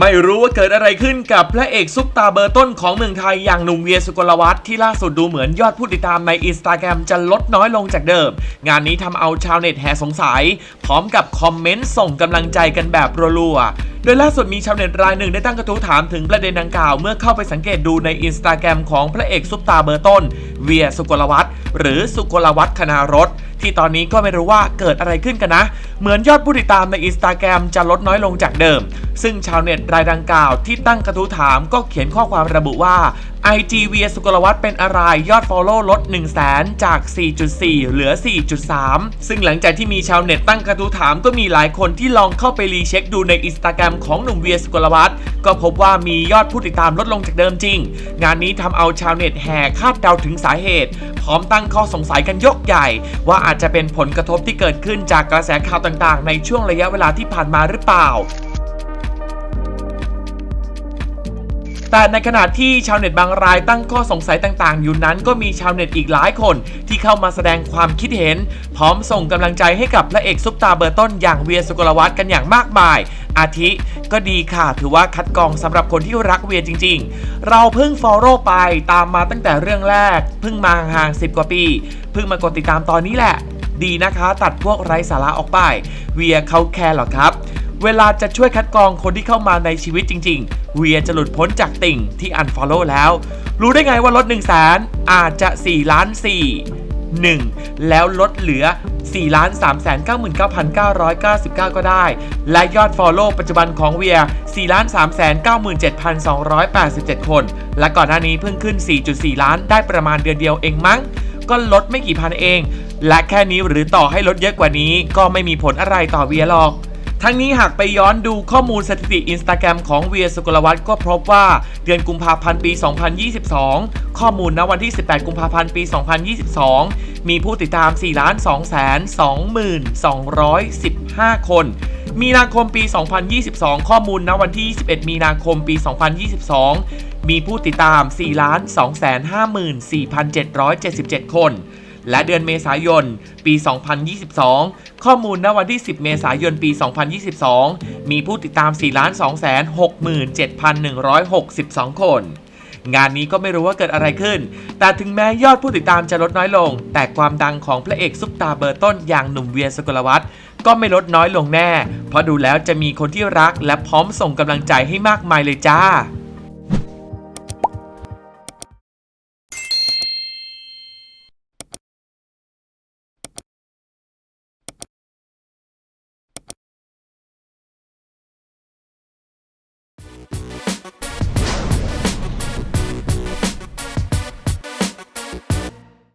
ไม่รู้ว่าเกิดอะไรขึ้นกับพระเอกซุปตาเบอร์ต้นของเมืองไทยอย่างหนุ่มเวียสุกลวัฒน์ที่ล่าสุดดูเหมือนยอดผู้ติดตามในอินสตาแกรมจะลดน้อยลงจากเดิม งานนี้ทำเอาชาวเน็ตแห่สงสัย พร้อมกับคอมเมนต์ส่งกำลังใจกันแบบรัวๆโดยล่าสุดมีชาวเน็ตรายหนึ่งได้ตั้งกระทู้ถามถึงประเด็นดังกล่าวเมื่อเข้าไปสังเกตดูในอินสตาแกรมของพระเอกซุปตาเบอร์ต้น เวียสุกลวัฒน์หรือสุกลวัฒน์คณารถ ที่ตอนนี้ก็ไม่รู้ว่าเกิดอะไรขึ้นกันนะ เหมือนยอดผู้ติดตามในอินสตาแกรมจะลดน้อยลงจากเดิม ซึ่งชาวเน็ตรายดังกล่าวที่ตั้งกระทู้ถามก็เขียนข้อความระบุว่า IG เวียสุกลวัฒน์เป็นอะไรยอด Follow ลด 1 0 0 0 0แสนจาก 4.4 เหลือ 4.3 ซึ่งหลังจากที่มีชาวเน็ตตั้งกระทู้ถามก็มีหลายคนที่ลองเข้าไปรีเช็คดูในอินสตาแกรมของหนุ่มเวียสุกลวัฒน์ก็พบว่ามียอดผู้ติดตามลดลงจากเดิมจริง งานนี้ทำเอาชาวเน็ตแห่คาดเดาถึงสาเหตุ พร้อมตั้งข้อสงสัยกันยกใหญ่ ว่าอาจจะเป็นผลกระทบที่เกิดขึ้นจากกระแสข่าวต่างๆ ในช่วงระยะเวลาที่ผ่านมาหรือเปล่า แต่ในขณะที่ชาวเน็ตบางรายตั้งข้อสงสัยต่างๆ อยู่นั้นก็มีชาวเน็ตอีกหลายคนที่เข้ามาแสดงความคิดเห็น พร้อมส่งกำลังใจให้กับพระเอกซุปตาเบอร์ต้นอย่างเวียสุกลวัฒน์กันอย่างมากมาย อาทิก็ดีค่ะ ถือว่าคัดกรองสำหรับคนที่รักเวียจริง ๆ เราเพิ่งฟอลโล่ไปตามมาตั้งแต่เรื่องแรก เพิ่งมาห่างๆ10กว่าปี เพิ่งมากดติดตามตอนนี้แหละ ดีนะคะ ตัดพวกไร้สาระออกไป เวียเขาแคร์หรอครับ เวลาจะช่วยคัดกรองคนที่เข้ามาในชีวิตจริง ๆ เวียจะหลุดพ้นจากติ่งที่อันฟอลโล่แล้ว รู้ได้ไงว่าลด1 0 0 0 0แสนอาจจะ 4 ล้าน 4 1 แล้วลดเหลือ 4 3 9 9 9 9 9 ก็ได้ และยอด Follow ปัจจุบันของเวีย 4 3 9 7 2 8 7 คน และก่อนหน้านี้เพิ่งขึ้น 4.4 ล้านได้ประมาณเดือนเดียวเองมั้ง ก็ลดไม่กี่พันเอง และแค่นี้หรือต่อให้ลดเยอะกว่านี้ ก็ไม่มีผลอะไรต่อเวียหรอก ทั้งนี้หากไปย้อนดูข้อมูลสถิติอินสตาแกรมของเวียสุกลวัฒน์ก็พบว่าเดือนกุมภาพันธ์ปี 2022 ข้อมูลณวันที่ 18 กุมภาพันธ์ปี 2022 มีผู้ติดตาม 4 2 2 215คน มีนาคมปี 2022 ข้อมูลณวันที่ 21 มีนาคมปี 2022 มีผู้ติดตาม 4 2 5 4 7 7 7 คน และเดือนเมษายน ปี 2022 ข้อมูลณวันที่ 10 เมษายน ปี 2022 มีผู้ติดตาม 4 2 6 7 1 6 2 คน งานนี้ก็ไม่รู้ว่าเกิดอะไรขึ้น แต่ถึงแม้ยอดผู้ติดตามจะลดน้อยลง แต่ความดังของพระเอกซุปตาเบอร์ต้นอย่างหนุ่มเวียสกลวัฒน์ก็ไม่ลดน้อยลงแน่ เพราะดูแล้วจะมีคนที่รักและพร้อมส่งกำลังใจให้มากมายเลยจ้า